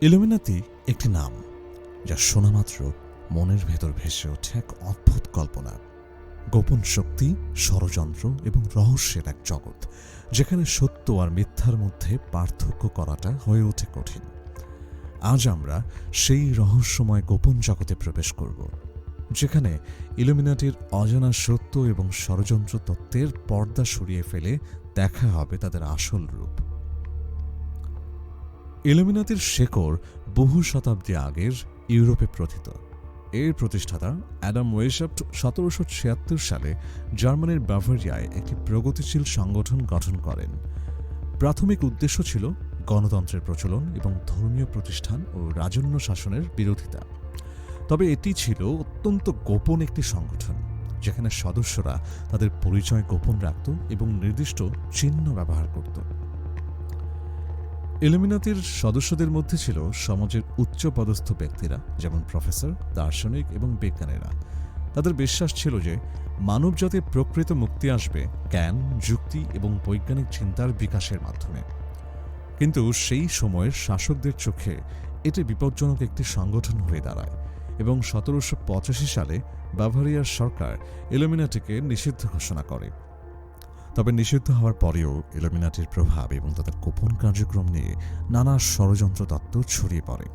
Illuminati একটি নাম, যা শোনা মাত্র মনের ভেতর ভেসে ওঠে এক অদ্ভুত কল্পনা। গোপন শক্তি, ষড়যন্ত্র এবং রহস্যের এক জগৎ, যেখানে সত্য আর মিথ্যার মধ্যে পার্থক্য করাটা হয়ে ওঠে কঠিন। আজ আমরা সেই রহস্যময় গোপন জগতে প্রবেশ করব, যেখানে ইলুমিনাটির অজানা সত্য এবং ষড়যন্ত্র তত্ত্বের পর্দা সরিয়ে ফেলে দেখা হবে তাদের আসল রূপ। ইলুমিনাতির শেকড় বহু শতাব্দী আগের ইউরোপে প্রথিত। এর প্রতিষ্ঠাতা অ্যাডাম ওয়েশাপ্ট সতেরোশো ছিয়াত্তর সালে জার্মানির বাভারিয়ায় একটি প্রগতিশীল সংগঠন গঠন করেন। প্রাথমিক উদ্দেশ্য ছিল গণতন্ত্রের প্রচলন এবং ধর্মীয় প্রতিষ্ঠান ও রাজন্য শাসনের বিরোধিতা। তবে এটি ছিল অত্যন্ত গোপন একটি সংগঠন, যেখানে সদস্যরা তাদের পরিচয় গোপন রাখত এবং নির্দিষ্ট চিহ্ন ব্যবহার করত। ইলুমিনাতির সদস্যদের মধ্যে ছিল সমাজের উচ্চপদস্থ ব্যক্তিরা, যেমন প্রফেসর, দার্শনিক এবং বিজ্ঞানীরা। তাদের বিশ্বাস ছিল যে মানবজাতির প্রকৃত মুক্তি আসবে জ্ঞান, যুক্তি এবং বৈজ্ঞানিক চিন্তার বিকাশের মাধ্যমে। কিন্তু সেই সময়ের শাসকদের চোখে এটি বিপজ্জনক একটি সংগঠন হয়ে দাঁড়ায় এবং সতেরোশো পঁচাশি সালে বাভারিয়ার সরকার এলুমিনাটিকে নিষিদ্ধ ঘোষণা করে। তবে নিষিদ্ধ হওয়ার পরেও এলোমিনাটির প্রভাব এবং তাদের গোপন কার্যক্রম নিয়ে নানা ষড়যন্ত্র তত্ত্ব ছড়িয়ে পড়ে।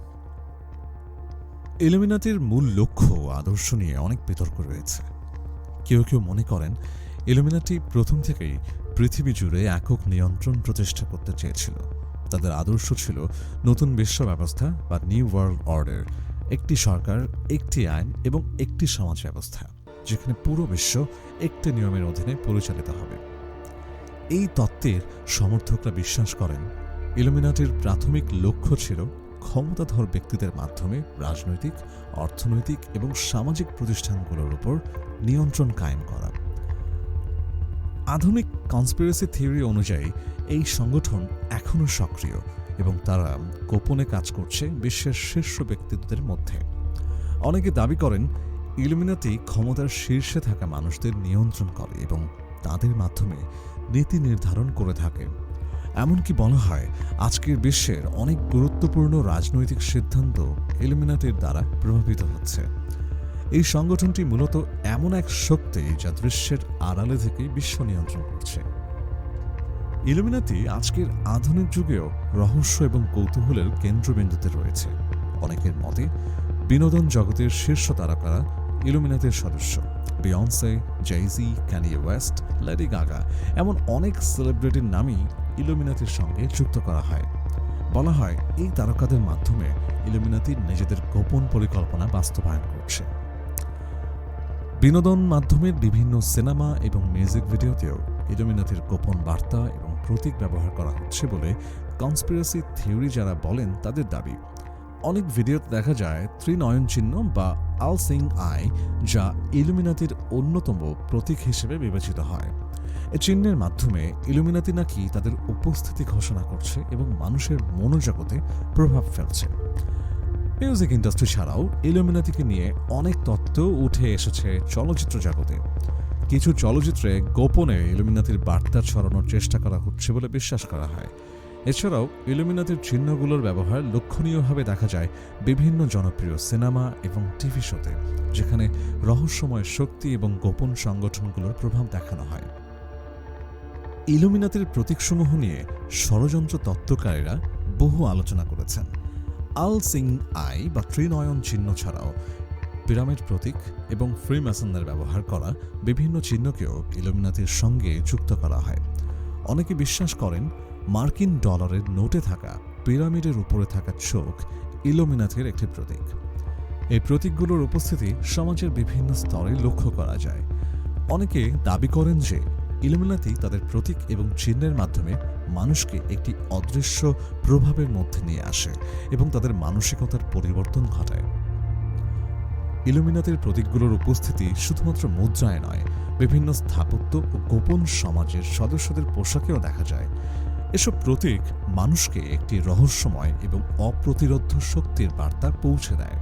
এলোমিনাটির মূল লক্ষ্য আদর্শ নিয়ে অনেক বিতর্ক রয়েছে। কেউ কেউ মনে করেন, এলোমিনাটি প্রথম থেকেই পৃথিবী জুড়ে একক নিয়ন্ত্রণ প্রতিষ্ঠা করতে চেয়েছিল। তাদের আদর্শ ছিল নতুন বিশ্ব ব্যবস্থা বা নিউ ওয়ার্ল্ড অর্ডার, একটি সরকার, একটি আইন এবং একটি সমাজ ব্যবস্থা যেখানে পুরো বিশ্ব একটি নিয়মের অধীনে পরিচালিত হবে। এই তত্ত্বের সমর্থকরা বিশ্বাস করেন, ইলুমিনাটির প্রাথমিক লক্ষ্য ছিল ক্ষমতাধর ব্যক্তিদের মাধ্যমে রাজনৈতিক, অর্থনৈতিক এবং সামাজিক প্রতিষ্ঠানগুলোর উপর নিয়ন্ত্রণ কায়েম করা। আধুনিক কনস্পিরেসি থিওরি অনুযায়ী এই সংগঠন এখনও সক্রিয় এবং তারা গোপনে কাজ করছে বিশ্বের শীর্ষ ব্যক্তিত্বদের মধ্যে। অনেকে দাবি করেন, ইলুমিনাটি ক্ষমতার শীর্ষে থাকা মানুষদের নিয়ন্ত্রণ করে এবং তাদের মাধ্যমে নীতি নির্ধারণ করে থাকে। এমনকি বলা হয়, আজকের বিশ্বের অনেক গুরুত্বপূর্ণ রাজনৈতিক সিদ্ধান্ত ইলুমিনাটির দ্বারা প্রভাবিত হচ্ছে। এই সংগঠনটি মূলত এমন এক শক্তি যা দৃশ্যের আড়ালে থেকে বিশ্ব নিয়ন্ত্রণ করছে। ইলুমিনাতি আজকের আধুনিক যুগেও রহস্য এবং কৌতূহলের কেন্দ্রবিন্দুতে রয়েছে। অনেকের মতে, বিনোদন জগতের শীর্ষ তারকারা ইলুমিনাতির সদস্য। Beyonce Jay Z Kanye West Lady Gaga এমন অনেক সেলিব্রিটির নামই ইলুমিনাতির সঙ্গে যুক্ত করা হয়। বলা হয়, এই তারকাদের মাধ্যমে ইলুমিনাতি নিজেদের গোপন পরিকল্পনা বাস্তবায়ন করছে। বিনোদন মাধ্যমের বিভিন্ন সিনেমা এবং মিউজিক ভিডিওতেও ইলুমিনাতির গোপন বার্তা এবং প্রতীক ব্যবহার করা হচ্ছে বলে কনস্পিরেসি থিওরি যারা বলেন তাদের দাবি। অনেক ভিডিওতে দেখা যায় ত্রিনয়ন চিহ্ন বা আল সিং আই যা ইলুমিনাতির অন্যতম প্রতীক হিসেবে বিবেচিত হয়। এ চিহ্নের মাধ্যমে ইলুমিনাতি নাকি তাদের উপস্থিতি ঘোষণা করছে এবং মানুষের মনোজগতে প্রভাব ফেলছে। মিউজিক ইন্ডাস্ট্রি ছাড়াও ইলুমিনাতিকে নিয়ে অনেক তত্ত্ব উঠে এসেছে চলচ্চিত্র জগতে। কিছু চলচ্চিত্রে গোপনে ইলুমিনাতির বার্তা ছড়ানোর চেষ্টা করা হচ্ছে বলে বিশ্বাস করা হয়। এছাড়াও ইলুমিনাতির চিহ্নগুলোর ব্যবহার লক্ষণীয়ভাবে দেখা যায় বিভিন্ন জনপ্রিয় সিনেমা এবং টিভি শোতে, যেখানে রহস্যময় শক্তি এবং গোপন সংগঠনগুলোর প্রভাব দেখানো হয়। ইলুমিনাতির প্রতীকসমূহ নিয়ে ষড়যন্ত্র তত্ত্বকারীরা বহু আলোচনা করেছেন। আল সিং আই বা ত্রিনয়ন চিহ্ন ছাড়াও পিরামিড প্রতীক এবং ফ্রি ফ্রিম্যাসনদের ব্যবহার করা বিভিন্ন চিহ্নকেও ইলুমিনাতির সঙ্গে যুক্ত করা হয়। অনেকে বিশ্বাস করেন মার্কিন ডলারের নোটে থাকা, পিরামিডের উপরে থাকা চোখ ইলোমিনাথের একটি প্রতীক। এই প্রতীকগুলোর উপস্থিতি সমাজের বিভিন্ন স্তরে লক্ষ্য করা যায়। অনেকে দাবি করেন যে ইলুমিনাতি তাদের প্রতীক এবং চিহ্নের মাধ্যমে মানুষকে একটি অদৃশ্য প্রভাবের মধ্যে নিয়ে আসে এবং তাদের মানসিকতার পরিবর্তন ঘটায়। ইলুমিনাতির প্রতীকগুলোর উপস্থিতি শুধুমাত্র মুদ্রায় নয়, বিভিন্ন স্থাপত্য ও গোপন সমাজের সদস্যদের পোশাকেও দেখা যায়। এসব প্রতীক মানুষকে একটি রহস্যময় এবং অপ্রতিরোধ্য শক্তির বার্তা পৌঁছে দেয়।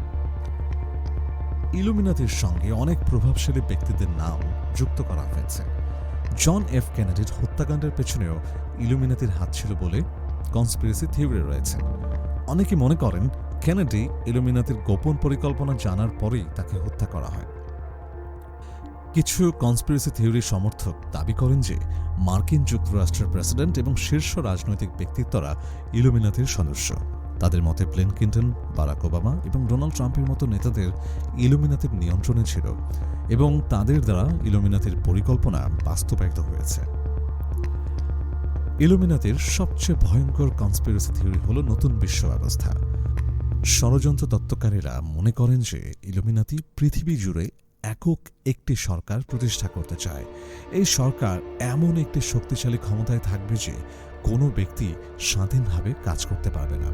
ইলুমিনাতির সঙ্গে অনেক প্রভাবশালী ব্যক্তিদের নাম যুক্ত করা হয়েছে। জন এফ কেনেডির হত্যাকাণ্ডের পেছনেও ইলুমিনাতির হাত ছিল বলে কনস্পিরেসি থিওরি রয়েছে। অনেকে মনে করেন, কেনেডি ইলুমিনাতির গোপন পরিকল্পনা জানার পরেই তাকে হত্যা করা হয়। কিছু কনস্পিরেসি থিওরি সমর্থক দাবি করেন যে মার্কিন যুক্তরাষ্ট্রের প্রেসিডেন্ট এবং শীর্ষ রাজনৈতিক ব্যক্তিত্বরা ইলুমিনাতির সদস্য। তাদের মতে প্লেন কিন্টন বারাক ওবামা এবং ডোনাল্ড ট্রাম্পের মতো নেতাদের ইলুমিনাতির নিয়ন্ত্রণে ছিল এবং তাদের দ্বারা ইলুমিনাতির পরিকল্পনা বাস্তবায়িত হয়েছে। ইলুমিনাতির সবচেয়ে ভয়ঙ্কর কনস্পিরেসি থিওরি হল নতুন বিশ্ব ব্যবস্থা। ষড়যন্ত্র তত্ত্বকারীরা মনে করেন যে ইলুমিনাতি পৃথিবী জুড়ে একক একটি সরকার প্রতিষ্ঠা করতে চায়। এই সরকার এমন একটি শক্তিশালী ক্ষমতায় থাকবে যে কোনো ব্যক্তি স্বাধীনভাবে কাজ করতে পারবে না।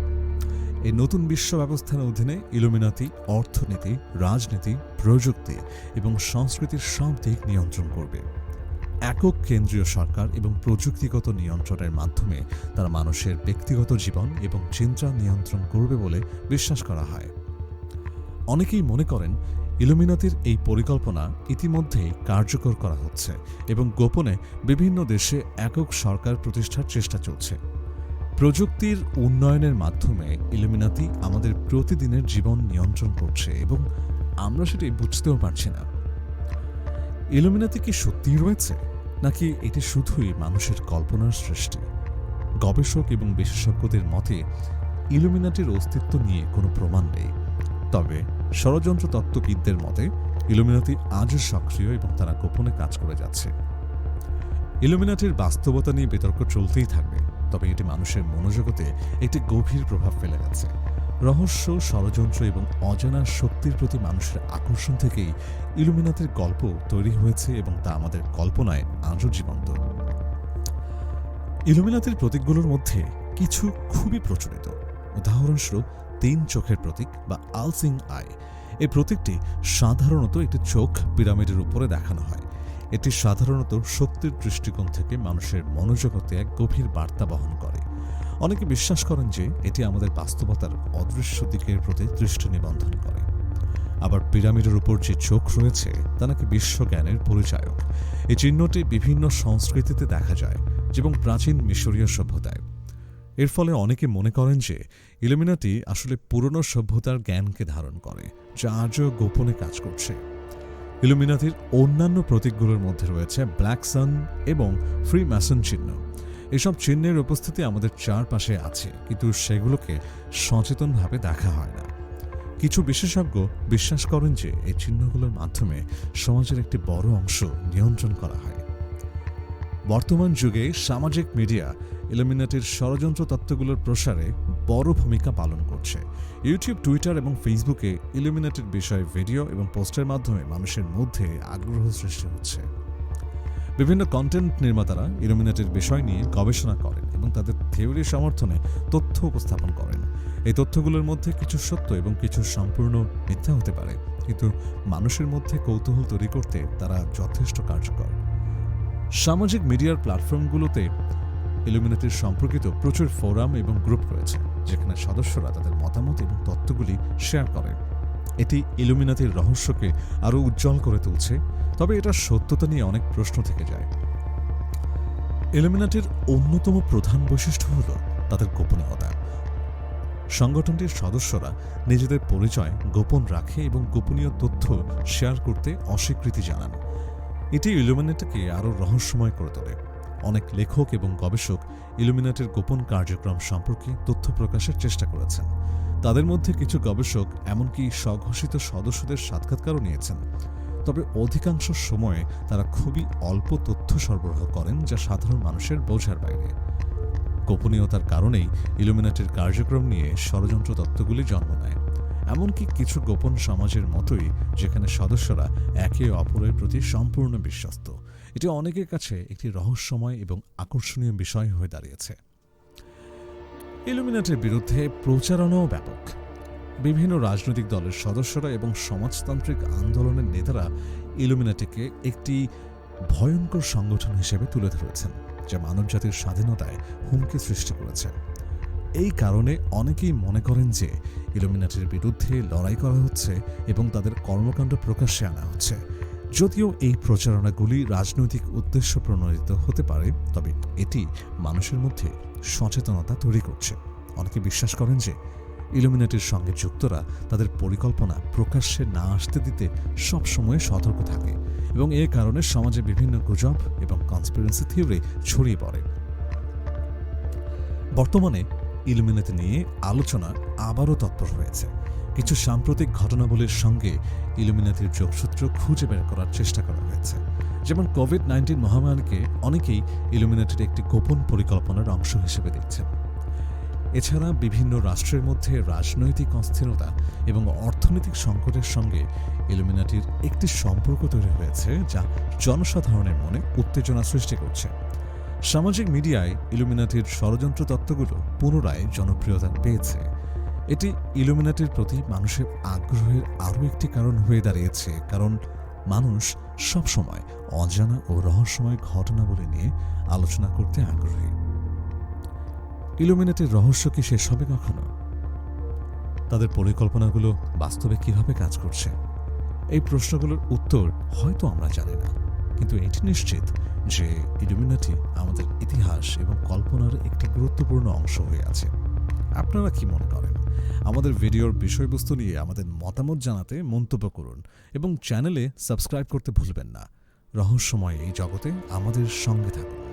এই নতুন বিশ্ব ব্যবস্থার অধীনে ইলুমিনাতি, অর্থনীতি, রাজনীতি, প্রযুক্তি এবং সংস্কৃতির সব দিক নিয়ন্ত্রণ করবে। একক কেন্দ্রীয় সরকার এবং প্রযুক্তিগত নিয়ন্ত্রণের মাধ্যমে তারা মানুষের ব্যক্তিগত জীবন এবং চিন্তা নিয়ন্ত্রণ করবে বলে বিশ্বাস করা হয়। অনেকেই মনে করেন ইলুমিনাতির এই পরিকল্পনা ইতিমধ্যেই কার্যকর করা হচ্ছে এবং গোপনে বিভিন্ন দেশে একক সরকার প্রতিষ্ঠার চেষ্টা চলছে। প্রযুক্তির উন্নয়নের মাধ্যমে ইলুমিনাতি আমাদের প্রতিদিনের জীবন নিয়ন্ত্রণ করছে এবং আমরা সেটি বুঝতেও পারছি না। ইলুমিনাতি কি সত্যিই রয়েছে, নাকি এটি শুধুই মানুষের কল্পনার সৃষ্টি? গবেষক এবং বিশেষজ্ঞদের মতে ইলুমিনাটির অস্তিত্ব নিয়ে কোনো প্রমাণ নেই। তবে ষড়যন্ত্র তত্ত্ববিদদের মতে, ইলুমিনাতি আজও সক্রিয় এবং তারা গোপনে কাজ করে যাচ্ছে। ইলুমিনাটির বাস্তবতা নিয়ে বিতর্ক চলতেই থাকবে, তবে এটি মানুষের মনোজগতে একটি গভীর প্রভাব ফেলে গেছে রহস্য, ষড়যন্ত্র এবং অজানা শক্তির প্রতি মানুষের আকর্ষণ থেকেই ইলুমিনাতির গল্প তৈরি হয়েছে এবং তা আমাদের কল্পনায় আজও জীবন্ত। ইলুমিনাতির প্রতীকগুলোর মধ্যে কিছু খুবই প্রচলিত। উদাহরণস্বরূপ তিন চোখের প্রতীক বা আলসিং আই। এই প্রতীকটি সাধারণত একটি চোখ পিরামিডের উপরে দেখানো হয়। এটি সাধারণত শক্তির দৃষ্টিকোণ থেকে মানুষের মনোজগতে এক গভীর বার্তা বহন করে। অনেকে বিশ্বাস করেন যে এটি আমাদের বাস্তবতার অদৃশ্য দিকের প্রতি দৃষ্টি নিবন্ধন করে। আবার পিরামিডের উপর যে চোখ রয়েছে, তা নাকি বিশ্বজ্ঞানের পরিচায়ক। এই চিহ্নটি বিভিন্ন সংস্কৃতিতে দেখা যায় এবং প্রাচীন মিশরীয় সভ্যতায়। এর ফলে অনেকে মনে করেন যে ইলুমিনাটি আসলে পুরনো সভ্যতার জ্ঞানকে ধারণ করে, যা আজও গোপনে কাজ করছে। ইলুমিনাতির অন্যান্য প্রতীকগুলোর মধ্যে রয়েছে ব্ল্যাক সান এবং ফ্রি ম্যাসন চিহ্ন। এসব চিহ্নের উপস্থিতি আমাদের চারপাশে আছে, কিন্তু সেগুলোকে সচেতনভাবে দেখা হয় না। কিছু বিশেষজ্ঞ বিশ্বাস করেন যে এই চিহ্নগুলোর মাধ্যমে সমাজের একটি বড় অংশ নিয়ন্ত্রণ করা হয়। বর্তমান যুগে সামাজিক মিডিয়া ইলুমিনাটির ষড়যন্ত্র তত্ত্বগুলোর প্রসারে বড় ভূমিকা পালন করছে। ইউটিউব, টুইটার এবং ফেসবুকে ইলুমিনাটির বিষয়ে ভিডিও এবং পোস্টের মাধ্যমে মানুষের মধ্যে আগ্রহ সৃষ্টি হচ্ছে। বিভিন্ন কন্টেন্ট নির্মাতারা ইলুমিনাটির বিষয় নিয়ে গবেষণা করেন এবং তাদের থিওরি সমর্থনে তথ্য উপস্থাপন করেন। এই তথ্যগুলোর মধ্যে কিছু সত্য এবং কিছু সম্পূর্ণ মিথ্যা হতে পারে, কিন্তু মানুষের মধ্যে কৌতূহল তৈরি করতে তারা যথেষ্ট কার্যকর। সামাজিক মিডিয়ার প্ল্যাটফর্মগুলোতে ইলুমিনাটির সম্পর্কিত প্রচুর ফোরাম এবং গ্রুপ রয়েছে, যেখানে সদস্যরা তাদের মতামত এবং তথ্যগুলি শেয়ার করেন এটি ইলুমিনাতির রহস্যকে আরও উজ্জ্বল করে তুলছে, তবে এটার সত্যতা নিয়ে অনেক প্রশ্ন থেকে যায়। ইলুমিনাটির অন্যতম প্রধান বৈশিষ্ট্য হল তাদের গোপনীয়তা। সংগঠনটির সদস্যরা নিজেদের পরিচয় গোপন রাখে এবং গোপনীয় তথ্য শেয়ার করতে অস্বীকৃতি জানান। এটি ইলুমিনেটকে আরও রহস্যময় করে তোলে। অনেক লেখক এবং গবেষক ইলুমিনাটের গোপন কার্যক্রম সম্পর্কে তথ্য প্রকাশের চেষ্টা করেছেন। তাদের মধ্যে কিছু গবেষক এমনকি স্বঘোষিত সদস্যদের সাক্ষাৎকারও নিয়েছেন। তবে অধিকাংশ সময়ে তারা খুবই অল্প তথ্য সরবরাহ করেন যা সাধারণ মানুষের বোঝার বাইরে। গোপনীয়তার কারণেই ইলুমিনাটির কার্যক্রম নিয়ে ষড়যন্ত্র তত্ত্বগুলি জন্ম নেয়। এমনকি কিছু গোপন সমাজের মতোই যেখানে সদস্যরা একে অপরের প্রতি সম্পূর্ণ বিশ্বস্ত। এটি অনেকের কাছে একটি রহস্যময় এবং আকর্ষণীয় বিষয় হয়ে দাঁড়িয়েছে। ইলুমিনাটের বিরুদ্ধে প্রচারণাও ব্যাপক। বিভিন্ন রাজনৈতিক দলের সদস্যরা এবং সমাজতান্ত্রিক আন্দোলনের নেতারা ইলুমিনাটিকে একটি ভয়ঙ্কর সংগঠন হিসেবে তুলে ধরেছেন, যা মানবজাতির স্বাধীনতায় হুমকি সৃষ্টি করেছে। এই কারণে অনেকেই মনে করেন যে ইলুমিনাটির বিরুদ্ধে লড়াই করা হচ্ছে এবং তাদের কর্মকাণ্ড প্রকাশ্যে আনা হচ্ছে। যদিও এই প্রচারণাগুলি রাজনৈতিক উদ্দেশ্য প্রণোদিত হতে পারে, তবে এটি মানুষের মধ্যে সচেতনতা তৈরি করছে। অনেকে বিশ্বাস করেন যে ইলুমিনাটির সঙ্গে যুক্তরা তাদের পরিকল্পনা প্রকাশ্যে না আসতে দিতে সবসময় সতর্ক থাকে এবং এর কারণে সমাজে বিভিন্ন গুজব এবং কনসপিরেন্সি থিওরি ছড়িয়ে পড়ে। বর্তমানে ইলুমিনাতি নিয়ে আলোচনা আবারও তৎপর হয়েছে। কিছু সাম্প্রতিক ঘটনাবলীর সঙ্গে ইলুমিনাতির যোগসূত্র খুঁজে বের করার চেষ্টা করা হয়েছে। যেমন কোভিড নাইন্টিন মহামারীকে অনেকেই ইলুমিনাটির একটি গোপন পরিকল্পনার অংশ হিসেবে দেখছেন। এছাড়া বিভিন্ন রাষ্ট্রের মধ্যে রাজনৈতিক অস্থিরতা এবং অর্থনৈতিক সংকটের সঙ্গে ইলুমিনাটির একটি সম্পর্ক তৈরি হয়েছে, যা জনসাধারণের মনে উত্তেজনা সৃষ্টি করছে। সামাজিক মিডিয়ায় ইলুমিনাটির ষড়যন্ত্র তত্ত্বগুলো পুনরায় জনপ্রিয়তা পেয়েছে। এটি ইলুমিনাটির প্রতি মানুষের আগ্রহের আরও একটি কারণ হয়ে দাঁড়িয়েছে, কারণ মানুষ সবসময় অজানা ও রহস্যময় ঘটনাবলী নিয়ে আলোচনা করতে আগ্রহী। ইলুমিনাটির রহস্য কি শেষ হবে কখনো? তাদের পরিকল্পনাগুলো বাস্তবে কীভাবে কাজ করছে? এই প্রশ্নগুলোর উত্তর হয়তো আমরা জানি না, কিন্তু এটি নিশ্চিত যে ইলুমিনাটি আমাদের ইতিহাস এবং কল্পনার একটি গুরুত্বপূর্ণ অংশ হয়ে আছে। আপনারা কি মনে করেন? আমাদের ভিডিওর বিষয়বস্তু নিয়ে আমাদের মতামত জানাতে মন্তব্য করুন এবং চ্যানেলে সাবস্ক্রাইব করতে ভুলবেন না। রহস্যময় এই জগতে আমাদের সঙ্গে থাকুন।